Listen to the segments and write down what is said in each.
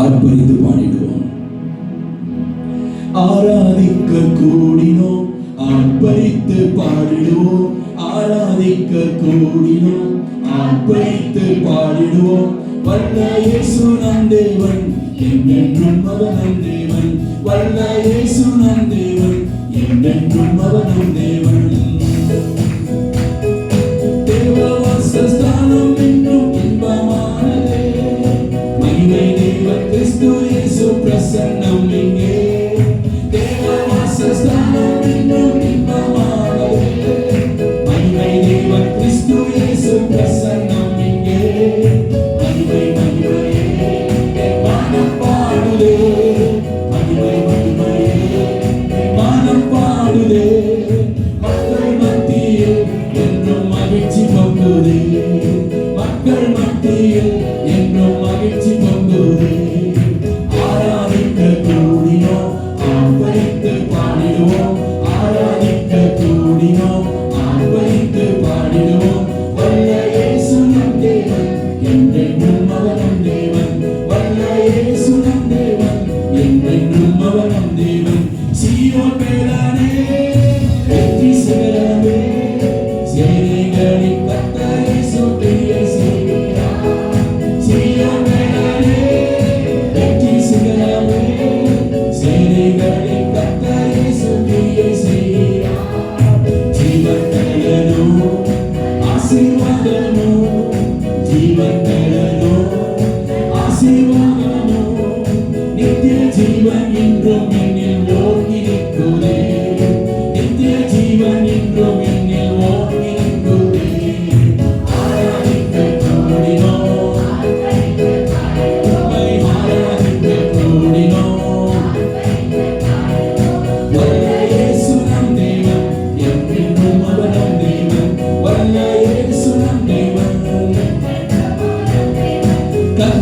ஆர்ப்பரித்து பாடிடுவோம். ஆராதிக்க கூடினோம் ஆர்ப்பரித்து பாடிடுவோம். ஆராதிக்க கூடினோம் ஆர்ப்பரித்து பாடிடுவோம். வல்ல இயேசு நம் தேவன் என்றென்றும் அவன் தேவன். வல்ல இயேசு நம் தேவன் என்றென்றும் தேவன். Amen.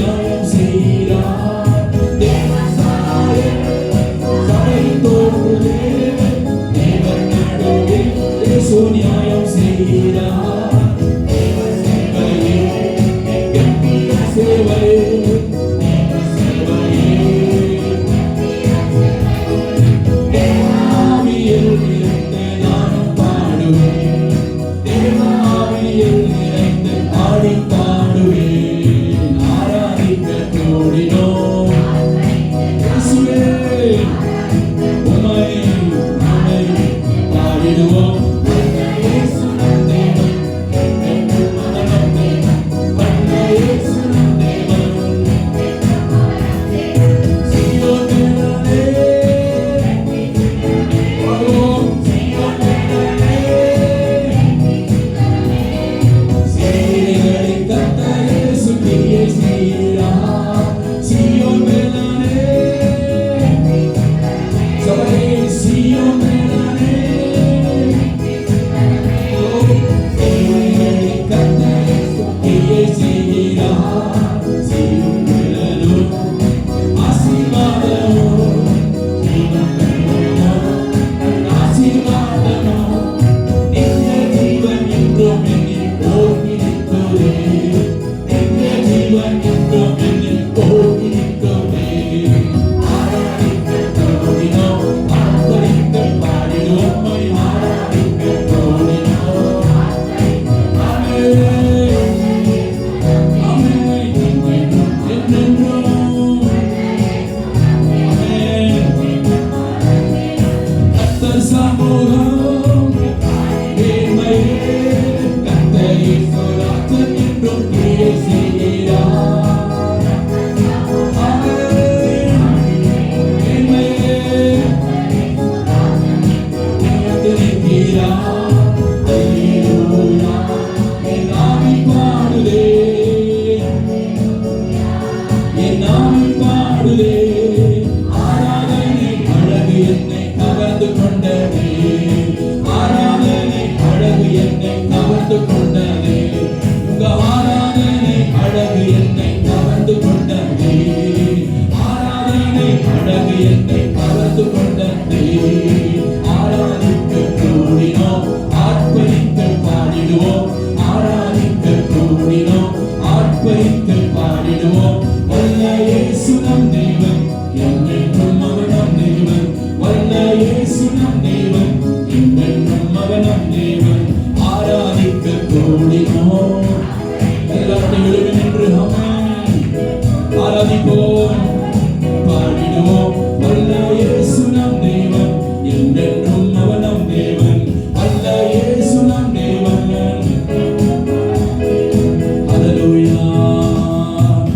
knows it. God. you all.